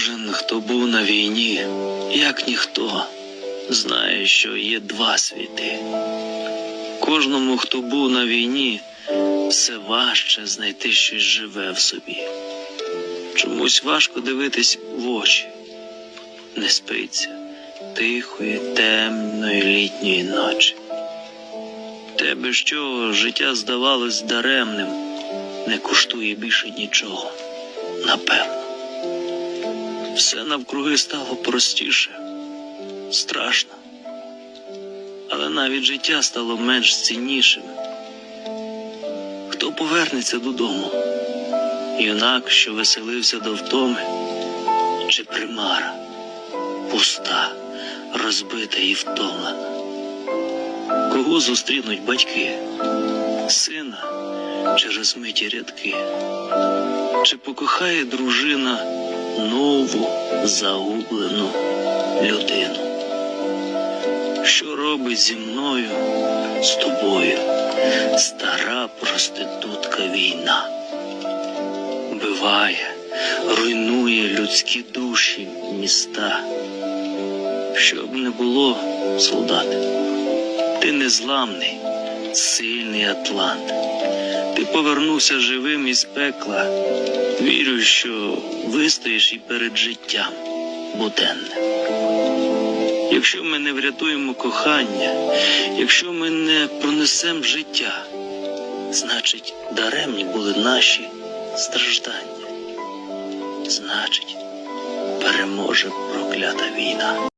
Кожен, хто був на війні, як ніхто, знає, що є два світи. Кожному, хто був на війні, все важче знайти щось живе в собі. Чомусь важко дивитись в очі, не спиться тихої, темної літньої ночі. Те, без чого життя здавалось даремним, не коштує більше нічого, напевно. Все навкруги стало простіше, страшно. Але навіть життя стало менш ціннішим. Хто повернеться додому? Юнак, що веселився до втоми, чи примара, пуста, розбита і втомлена. Кого зустрінуть батьки? Сина чи розмиті рядки? Чи покохає дружина нову загублену людину? Що робить зі мною, з тобою, стара проститутка війна? Вбиває, руйнує людські душі, міста. Щоб не було, солдати, ти незламний, сильний атлант. Ти повернувся живим із пекла. Вірю, що вистоїш і перед життям буденним. Якщо ми не врятуємо кохання, якщо ми не пронесемо життя, значить, даремні були наші страждання. Значить, переможе проклята війна.